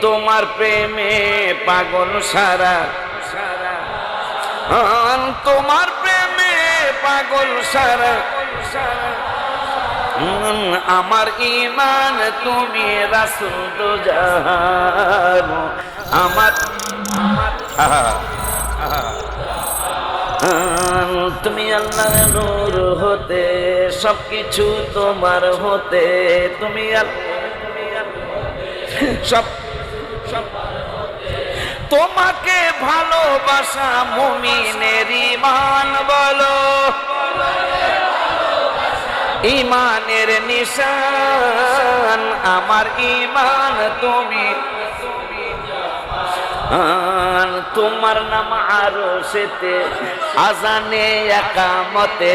তোমার প্রেমে পাগল সারা। আন তোমার প্রেমে পাগল সারা। আমার ইমান তুমি রাসুল তো আমার আমার তুমি আল্লাহর নূর হতে সবকিছু তোমার হতে তুমি সব সব তোমাকে ভালোবাসা মুমিনের ইমান বলো। ইমানের নিশান আমার ইমান তুমি। আন, তোমার নাম আরও সেতে, আজানে একামতে।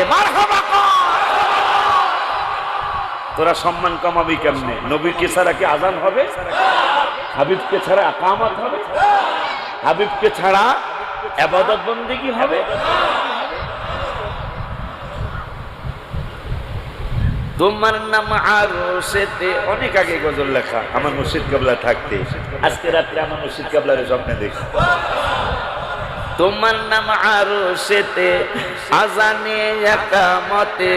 তোরা সম্মান কমাবি কেমনে? নবীকে ছাড়া কি আজান হবে? হাবিবকে ছাড়া একামত হবে? হাবিবকে ছাড়া আবাদত বন্দিগি হবে? তোমার নাম আরও সেতে। অনেক আগে গজল লেখা। আমার মুর্শিদ কাবলা থাকতে। আজকে রাত্রে আমার মুর্শিদ কাবলার স্বপ্নে দেখি। তোমার নাম আরও সেতে আজানে একামতে।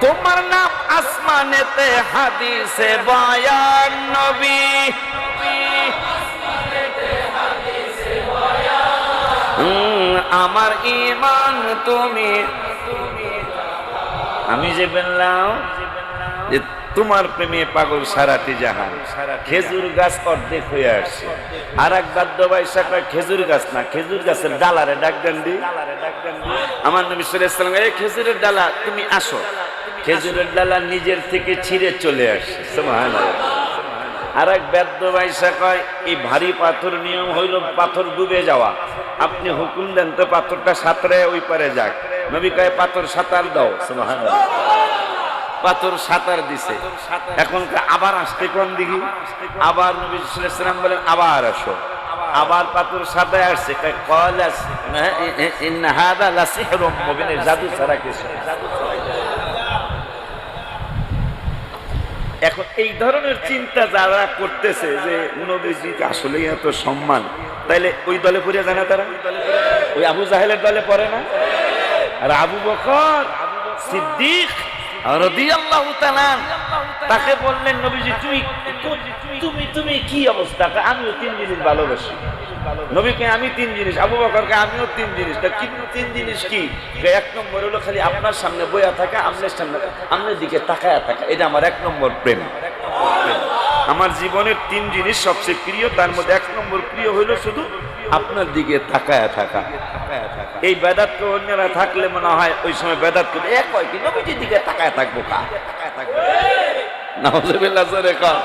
তোমার নাম আসমানেতে, হাদিসে বয়ান নবী। আমার ইমান তুমি। আমি যে বললাম যে তোমার প্রেমে পাগল সারাটি জাহান। খেজুর গাছ অর্ধেক হয়ে আসছে। আর এক বাদ্য বাইশা কয় খেজুর গাছ না খেজুর গাছের ডালারে ডাক দেন দি। আমার নবী সাল্লাম এই খেজুরের ডালা তুমি আসো। খেজুরের ডালা নিজের থেকে ছিঁড়ে চলে আসছে। আর এক বেদ্য বাইসা কয় এই ভারী পাথর নিয়ম হইল পাথর ডুবে যাওয়া। আপনি হুকুম দেন তো পাথরটা সাঁতরে ওই পারে যাক। নবী কয় পাথর সাঁতার দাও। সুবহানাল্লাহ। পাথর সাঁতার দিছে। এখন আবার আসতে কোন দিকে? আবার নবী সাল্লাম বলেন আবার আসো। আবার। পাথর সাঁতায় আসছে। লাসিহরুম মুবিন জাদু ছাড়া কিছু এখন এই ধরনের চিন্তা যারা করতেছে যে নবীজি আসলে এত সম্মান তাইলে ওই দলে পড়ে যায় না তারা? ওই আবু জাহেলের দলে পড়ে না? আর আবু বকর সিদ্দিক তাকে বললেন, নবীজি, তুমি তুমি তুমি কি অবস্থা? আমিও তিন জিনিস ভালোবাসি। নবীকে আমি তিন জিনিস, আবু বকরকে আমিও তিন জিনিস। তা কিন্তু তিন জিনিস কি? এক নম্বর হলো খালি আপনার সামনে বইয়া থাকা আপনার সামনে আপনার দিকে তাকায়া থাকা। এটা আমার এক নম্বর প্রেম। আমার জীবনের তিন জিনিস সবচেয়ে প্রিয়, তার মধ্যে এক নম্বর প্রিয় হইল শুধু আপনার দিকে তাকায়া থাকা। এই বেদাত অন্যরা থাকলে মনে হয় ওই সময় বেদাত করে এক কি নবীজির দিকে তাকায় থাকব কা? তাকায় থাকব না হলে কর।